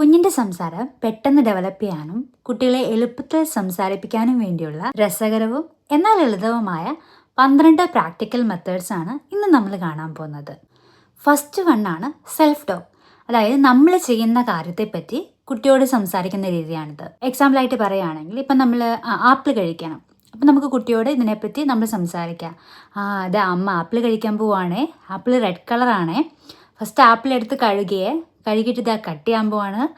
കുഞ്ഞിന്റെ സംസാരം പെട്ടെന്ന് ഡെവലപ്പ് ചെയ്യാനും കുട്ടികളെ എളുപ്പത്തിൽ സംസാരിപ്പിക്കാനും വേണ്ടിയുള്ള രസകരവും എന്നാൽ ലളിതവുമായ പന്ത്രണ്ട് പ്രാക്ടിക്കൽ മെത്തേഡ്സ് ആണ് ഇന്ന് നമ്മൾ കാണാൻ പോകുന്നത്. ഫസ്റ്റ് വൺ ആണ് സെൽഫ് ടോക്ക് അതായത് നമ്മൾ ചെയ്യുന്ന കാര്യത്തെപ്പറ്റി കുട്ടിയോട് സംസാരിക്കുന്ന രീതിയാണിത്. എക്സാമ്പിൾ ആയിട്ട് പറയുകയാണെങ്കിൽ ഇപ്പം നമ്മൾ ആപ്പിൾ കഴിക്കണം. അപ്പം നമുക്ക് കുട്ടിയോട് ഇതിനെപ്പറ്റി നമ്മൾ സംസാരിക്കാം. ആ അതെ അമ്മ ആപ്പിൾ കഴിക്കാൻ പോവുകയാണേ. ആപ്പിൾ റെഡ് കളറാണേ ഫസ്റ്റ് ആപ്പിൾ എടുത്ത് കഴുകിയേ. കഴുകിയിട്ട് ഇതാ കട്ട് ചെയ്യാൻ പോവാണ്.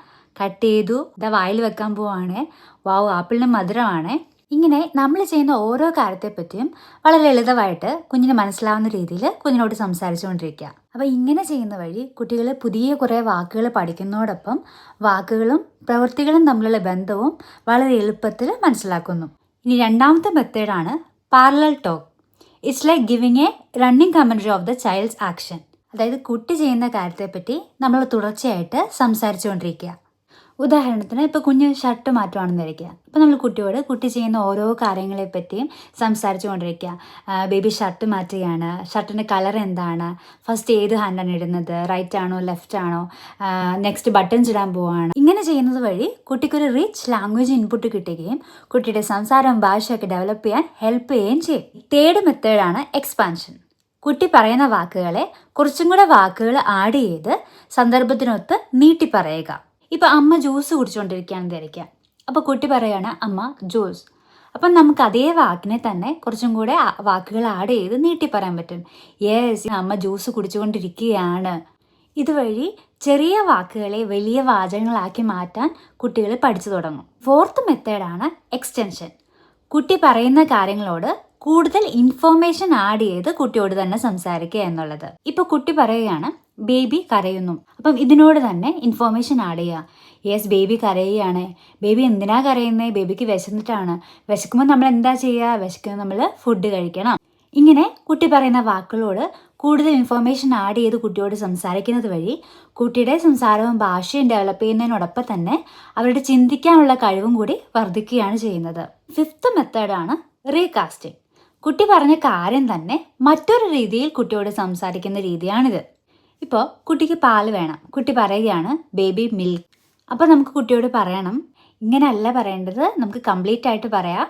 കട്ട് ചെയ്തു. ഇതാ വായിൽ വെക്കാൻ പോവാണ്. വാവ് ആപ്പിളിന് മധുരമാണ്. ഇങ്ങനെ നമ്മൾ ചെയ്യുന്ന ഓരോ കാര്യത്തെ പറ്റിയും വളരെ ലളിതമായിട്ട് കുഞ്ഞിന് മനസ്സിലാവുന്ന രീതിയിൽ കുഞ്ഞിനോട് സംസാരിച്ചുകൊണ്ടിരിക്കുക. അപ്പോൾ ഇങ്ങനെ ചെയ്യുന്ന വഴി കുട്ടികൾ പുതിയ കുറേ വാക്കുകൾ പഠിക്കുന്നതോടൊപ്പം വാക്കുകളും പ്രവൃത്തികളും തമ്മിലുള്ള ബന്ധവും വളരെ എളുപ്പത്തിൽ മനസ്സിലാക്കുന്നു. ഇനി രണ്ടാമത്തെ മെത്തേഡാണ് parallel talk it's like giving a running commentary of the child's action അതായത് കുട്ടി ചെയ്യുന്ന കാര്യത്തെപ്പറ്റി നമ്മൾ തുടർച്ചയായിട്ട് സംസാരിച്ചുകൊണ്ടിരിക്കുക. ഉദാഹരണത്തിന് ഇപ്പോൾ കുഞ്ഞ് ഷർട്ട് മാറ്റുവാണെന്ന് വരയ്ക്കുക ഇപ്പോൾ നമ്മൾ കുട്ടിയോട് കുട്ടി ചെയ്യുന്ന ഓരോ കാര്യങ്ങളെപ്പറ്റിയും സംസാരിച്ചു കൊണ്ടിരിക്കുക ബേബി ഷർട്ട് മാറ്റുകയാണ്. ഷർട്ടിന്റെ കളർ എന്താണ്? ഫസ്റ്റ് ഏത് ഹാൻഡാണ് ഇടുന്നത്? റൈറ്റ് ആണോ ലെഫ്റ്റ് ആണോ? നെക്സ്റ്റ് ബട്ടൺസ് ഇടാൻ പോവുകയാണ് ഇങ്ങനെ ചെയ്യുന്നത് വഴി കുട്ടിക്കൊരു റിച്ച് ലാംഗ്വേജ് ഇൻപുട്ട് കിട്ടുകയും കുട്ടിയുടെ സംസാരവും ഭാഷയൊക്കെ ഡെവലപ്പ് ചെയ്യാൻ ഹെൽപ്പ് ചെയ്യുകയും ചെയ്യും. തേർഡ് മെത്തേഡാണ് എക്സ്പാൻഷൻ. കുട്ടി പറയുന്ന വാക്കുകളെ കുറച്ചും കൂടെ വാക്കുകൾ ആഡ് ചെയ്ത് സന്ദർഭത്തിനൊത്ത് നീട്ടി പറയുക. ഇപ്പൊ അമ്മ ജ്യൂസ് കുടിച്ചുകൊണ്ടിരിക്കുകയാണെന്ന് ധരിക്കാം അപ്പൊ കുട്ടി പറയാണ് അമ്മ ജ്യൂസ് അപ്പം നമുക്ക് അതേ വാക്കിനെ തന്നെ കുറച്ചും കൂടെ വാക്കുകൾ ആഡ് ചെയ്ത് നീട്ടി പറയാൻ പറ്റും. യെസ് അമ്മ ജ്യൂസ് കുടിച്ചുകൊണ്ടിരിക്കുകയാണ്. ഇതുവഴി ചെറിയ വാക്കുകളെ വലിയ വാചകങ്ങളാക്കി മാറ്റാൻ കുട്ടികൾ പഠിച്ചു തുടങ്ങും. ഫോർത്ത് മെത്തേഡാണ് എക്സ്റ്റൻഷൻ കുട്ടി പറയുന്ന കാര്യങ്ങളോട് കൂടുതൽ ഇൻഫോർമേഷൻ ആഡ് ചെയ്ത് കുട്ടിയോട് തന്നെ സംസാരിക്കുക എന്നുള്ളത്. ഇപ്പൊ കുട്ടി പറയുകയാണ് ബേബി കരയുന്നു. അപ്പം ഇതിനോട് തന്നെ ഇൻഫോർമേഷൻ ആഡ് ചെയ്യുക യെസ് ബേബി കരയുകയാണ്. ബേബി എന്തിനാ കരയുന്നത് ബേബിക്ക് വിശന്നിട്ടാണ്. വിശക്കുമ്പോൾ നമ്മൾ എന്താ ചെയ്യുക വിശക്കുമ്പോൾ നമ്മൾ ഫുഡ് കഴിക്കണം. ഇങ്ങനെ കുട്ടി പറയുന്ന വാക്കുകളോട് കൂടുതൽ ഇൻഫോർമേഷൻ ആഡ് ചെയ്ത് കുട്ടിയോട് സംസാരിക്കുന്നത് വഴി കുട്ടിയുടെ സംസാരവും ഭാഷയും ഡെവലപ്പ് ചെയ്യുന്നതിനോടൊപ്പം തന്നെ അവരുടെ ചിന്തിക്കാനുള്ള കഴിവും കൂടി വർദ്ധിക്കുകയാണ് ചെയ്യുന്നത്. ഫിഫ്ത്ത് മെത്തേഡാണ് റീകാസ്റ്റിംഗ് കുട്ടി പറഞ്ഞ കാര്യം തന്നെ മറ്റൊരു രീതിയിൽ കുട്ടിയോട് സംസാരിക്കുന്ന രീതിയാണിത്. ഇപ്പോൾ കുട്ടിക്ക് പാൽ വേണം. കുട്ടി പറയുകയാണ് ബേബി മിൽക്ക് അപ്പോൾ നമുക്ക് കുട്ടിയോട് പറയണം ഇങ്ങനെയല്ല പറയേണ്ടത്. നമുക്ക് കംപ്ലീറ്റ് ആയിട്ട് പറയാം.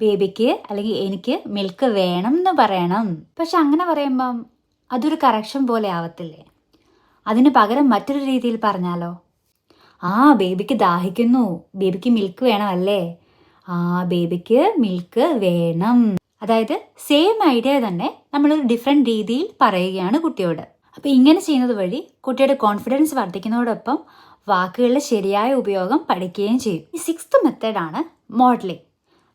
ബേബിക്ക് അല്ലെങ്കിൽ എനിക്ക് മിൽക്ക് വേണം എന്ന് പറയണം. പക്ഷെ അങ്ങനെ പറയുമ്പം അതൊരു കറക്ഷൻ പോലെ ആവത്തില്ലേ? അതിന് പകരം മറ്റൊരു രീതിയിൽ പറഞ്ഞാലോ? ആ ബേബിക്ക് ദാഹിക്കുന്നു. ബേബിക്ക് മിൽക്ക് വേണമല്ലേ? ആ ബേബിക്ക് മിൽക്ക് വേണം. അതായത് സെയിം ഐഡിയ തന്നെ നമ്മളൊരു ഡിഫറെന്റ് രീതിയിൽ പറയുകയാണ് കുട്ടിയോട്. അപ്പോൾ ഇങ്ങനെ ചെയ്യുന്നത് വഴി കുട്ടിയുടെ കോൺഫിഡൻസ് വർദ്ധിക്കുന്നതോടൊപ്പം വാക്കുകളുടെ ശരിയായ ഉപയോഗം പഠിക്കുകയും ചെയ്യും. ഈ സിക്സ്ത് മെത്തേഡാണ് മോഡലിംഗ്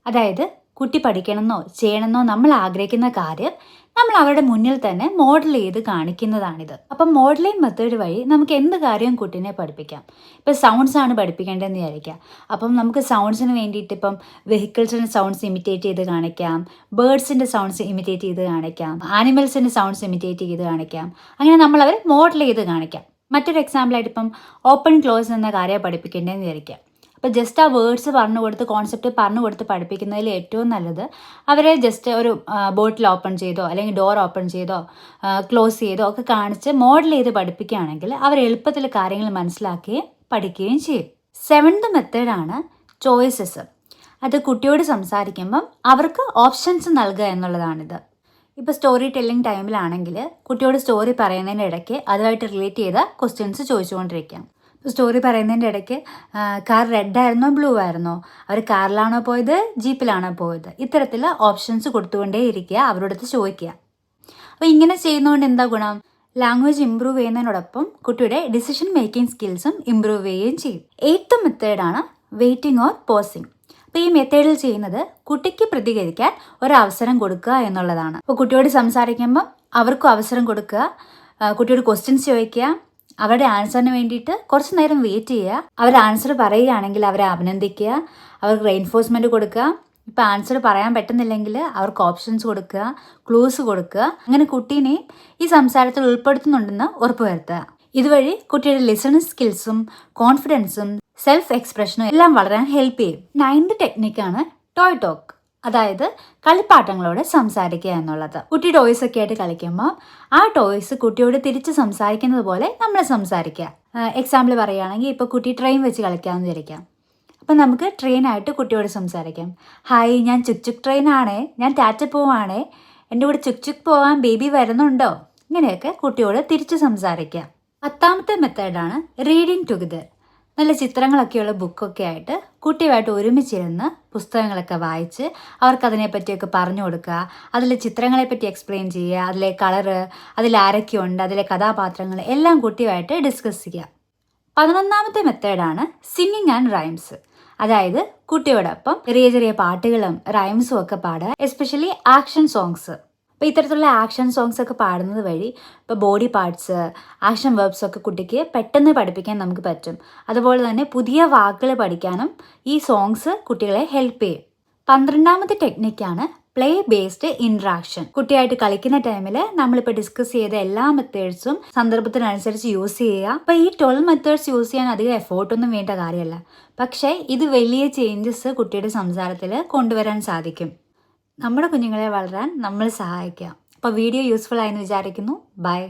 അതായത് കുട്ടി പഠിക്കണമെന്നോ ചെയ്യണമെന്നോ നമ്മൾ ആഗ്രഹിക്കുന്ന കാര്യം നമ്മൾ അവരുടെ മുന്നിൽ തന്നെ മോഡൽ ചെയ്ത് കാണിക്കുന്നതാണിത്. അപ്പം മോഡലിംഗ് മെത്തേഡ് വഴി നമുക്ക് എന്ത് കാര്യവും കുട്ടീനെ പഠിപ്പിക്കാം? ഇപ്പം സൗണ്ട്സ് ആണ് പഠിപ്പിക്കേണ്ടതെന്ന് വിചാരിക്കാം. അപ്പം നമുക്ക് സൗണ്ട്സിന് വേണ്ടിയിട്ട് ഇപ്പം വെഹിക്കിൾസിന്റെ സൗണ്ട്സ് ഇമിറ്റേറ്റ് ചെയ്ത് കാണിക്കാം. ബേഡ്സിന്റെ സൗണ്ട്സ് ഇമിറ്റേറ്റ് ചെയ്ത് കാണിക്കാം. ആനിമൽസിന്റെ സൗണ്ട്സ് ഇമിറ്റേറ്റ് ചെയ്ത് കാണിക്കാം. അങ്ങനെ നമ്മൾ അവരെ മോഡൽ ചെയ്ത് കാണിക്കാം. മറ്റൊരു എക്സാമ്പിളായിട്ട് ഇപ്പം ഓപ്പൺ ക്ലോസ് എന്ന കാര്യം പഠിപ്പിക്കേണ്ടതെന്ന് വിചാരിക്കാം. അപ്പോൾ ജസ്റ്റ് ആ വേർഡ്സ് പറഞ്ഞു കൊടുത്ത് കോൺസെപ്റ്റ് പറഞ്ഞു കൊടുത്ത് പഠിപ്പിക്കുന്നതിൽ ഏറ്റവും നല്ലത് അവരെ ജസ്റ്റ് ഒരു ബോട്ടിൽ ഓപ്പൺ ചെയ്തോ അല്ലെങ്കിൽ ഡോർ ഓപ്പൺ ചെയ്തോ ക്ലോസ് ചെയ്തോ ഒക്കെ കാണിച്ച് മോഡൽ ചെയ്ത് പഠിപ്പിക്കുകയാണെങ്കിൽ അവർ എളുപ്പത്തിൽ കാര്യങ്ങൾ മനസ്സിലാക്കുകയും പഠിക്കുകയും ചെയ്യും. സെവൻത് മെത്തേഡാണ് ചോയ്സസ് അത് കുട്ടിയോട് സംസാരിക്കുമ്പം അവർക്ക് ഓപ്ഷൻസ് നൽകുക എന്നുള്ളതാണിത്. ഇപ്പോൾ സ്റ്റോറി ടെല്ലിംഗ് ടൈമിലാണെങ്കിൽ കുട്ടിയോട് സ്റ്റോറി പറയുന്നതിന്റെ ഇടയ്ക്ക് അതുമായിട്ട് റിലേറ്റ് ചെയ്ത ക്വസ്റ്റ്യൻസ് ചോദിച്ചുകൊണ്ടിരിക്കാം സ്റ്റോറി പറയുന്നതിന്റെ ഇടയ്ക്ക് കാർ റെഡ് ആയിരുന്നോ ബ്ലൂ ആയിരുന്നോ? അവർ കാറിലാണോ പോയത് ജീപ്പിലാണോ പോയത്? ഇത്തരത്തിൽ ഓപ്ഷൻസ് കൊടുത്തുകൊണ്ടേ ഇരിക്കുക അവരോടത്ത് ചോദിക്കുക. അപ്പോൾ ഇങ്ങനെ ചെയ്യുന്നതുകൊണ്ട് എന്താ ഗുണം? ലാംഗ്വേജ് ഇമ്പ്രൂവ് ചെയ്യുന്നതിനോടൊപ്പം കുട്ടിയുടെ ഡിസിഷൻ മേക്കിംഗ് സ്കിൽസും ഇമ്പ്രൂവ് ചെയ്യുകയും ചെയ്യും. എയ്ത്ത് മെത്തേഡാണ് വെയിറ്റിംഗ് ഓർ പോസിംഗ് അപ്പോൾ ഈ മെത്തേഡിൽ ചെയ്യുന്നത് കുട്ടിക്ക് പ്രതികരിക്കാൻ ഒരവസരം കൊടുക്കുക എന്നുള്ളതാണ്. അപ്പോൾ കുട്ടിയോട് സംസാരിക്കുമ്പം അവർക്കും അവസരം കൊടുക്കുക കുട്ടിയോട് ക്വസ്റ്റ്യൻസ് ചോദിക്കുക അവരുടെ ആൻസറിന് വേണ്ടിയിട്ട് കുറച്ച് നേരം വെയിറ്റ് ചെയ്യുക. അവർ ആൻസർ പറയുകയാണെങ്കിൽ അവരെ അഭിനന്ദിക്കുക. അവർക്ക് റെയിൻഫോഴ്സ്മെന്റ് കൊടുക്കുക. ഇപ്പം ആൻസർ പറയാൻ പറ്റുന്നില്ലെങ്കിൽ അവർക്ക് ഓപ്ഷൻസ് കൊടുക്കുക. ക്ലൂസ് കൊടുക്കുക. അങ്ങനെ കുട്ടീനെ ഈ സംസാരത്തിൽ ഉൾപ്പെടുത്തുന്നുണ്ടെന്ന് ഉറപ്പുവരുത്തുക. ഇതുവഴി കുട്ടിയുടെ ലിസണിങ് സ്കിൽസും കോൺഫിഡൻസും സെൽഫ് എക്സ്പ്രഷനും എല്ലാം വളരാൻ ഹെൽപ്പ് ചെയ്യും. നയൻത് ടെക്നിക്കാണ് ടോയ് ടോക്ക് അതായത് കളിപ്പാട്ടങ്ങളോട് സംസാരിക്കുക എന്നുള്ളത്. കുട്ടി ടോയ്സ് ഒക്കെ ആയിട്ട് കളിക്കുമ്പോൾ ആ ടോയ്സ് കുട്ടിയോട് തിരിച്ച് സംസാരിക്കുന്നത് പോലെ നമ്മൾ സംസാരിക്കുക. എക്സാമ്പിൾ പറയുകയാണെങ്കിൽ ഇപ്പോൾ കുട്ടി ട്രെയിൻ വെച്ച് കളിക്കാമെന്ന് വിചാരിക്കാം. അപ്പം നമുക്ക് ട്രെയിനായിട്ട് കുട്ടിയോട് സംസാരിക്കാം. ഹായ് ഞാൻ ചുക് ചുക് ട്രെയിനാണേ ഞാൻ ടാറ്റ പോവാണേ. എന്റെ കൂടെ ചുക് ചുക് പോവാൻ ബേബി വരുന്നുണ്ടോ? ഇങ്ങനെയൊക്കെ കുട്ടിയോട് തിരിച്ച് സംസാരിക്കാം. പത്താമത്തെ മെത്തേഡാണ് റീഡിങ് ടുഗദർ നല്ല ചിത്രങ്ങളൊക്കെയുള്ള ബുക്കൊക്കെ ആയിട്ട് കുട്ടിയുമായിട്ട് ഒരുമിച്ചിരുന്ന് പുസ്തകങ്ങളൊക്കെ വായിച്ച് അവർക്ക് അതിനെപ്പറ്റിയൊക്കെ പറഞ്ഞു കൊടുക്കുക അതിലെ ചിത്രങ്ങളെപ്പറ്റി എക്സ്പ്ലെയിൻ ചെയ്യുക അതിലെ കളറ് അതിൽ ആരൊക്കെയുണ്ട് അതിലെ കഥാപാത്രങ്ങൾ എല്ലാം കുട്ടിയുമായിട്ട് ഡിസ്കസ് ചെയ്യുക. പതിനൊന്നാമത്തെ മെത്തേഡാണ് സിംഗിങ് ആൻഡ് റൈംസ് അതായത് കുട്ടിയോടൊപ്പം ചെറിയ ചെറിയ പാട്ടുകളും റൈംസും ഒക്കെ പാടുക എസ്പെഷ്യലി ആക്ഷൻ സോങ്സ് അപ്പോൾ ഇത്തരത്തിലുള്ള ആക്ഷൻ സോങ്സ് ഒക്കെ പാടുന്നത് വഴി ഇപ്പോൾ ബോഡി പാർട്സ് ആക്ഷൻ വേർബ്സ് ഒക്കെ കുട്ടിക്ക് പെട്ടെന്ന് പഠിപ്പിക്കാൻ നമുക്ക് പറ്റും. അതുപോലെ തന്നെ പുതിയ വാക്കുകൾ പഠിക്കാനും ഈ സോങ്സ് കുട്ടികളെ ഹെൽപ്പ് ചെയ്യും. പന്ത്രണ്ടാമത്തെ ടെക്നിക്കാണ് പ്ലേ ബേസ്ഡ് ഇൻട്രാക്ഷൻ കുട്ടിയായിട്ട് കളിക്കുന്ന ടൈമിൽ നമ്മളിപ്പോൾ ഡിസ്കസ് ചെയ്ത എല്ലാ മെത്തേഡ്സും സന്ദർഭത്തിനനുസരിച്ച് യൂസ് ചെയ്യുക. അപ്പോൾ ഈ ട്വൽവ് മെത്തേഡ്സ് യൂസ് ചെയ്യാൻ അധികം എഫോർട്ടൊന്നും വേണ്ട കാര്യമല്ല. പക്ഷേ ഇത് വലിയ ചേഞ്ചസ് കുട്ടിയുടെ സംസാരത്തിൽ കൊണ്ടുവരാൻ സാധിക്കും. നമ്മുടെ കുഞ്ഞുങ്ങളെ വളരാൻ നമ്മൾ സഹായിക്കാം. അപ്പോൾ വീഡിയോ യൂസ്ഫുൾ ആയെന്ന് വിചാരിക്കുന്നു. ബൈ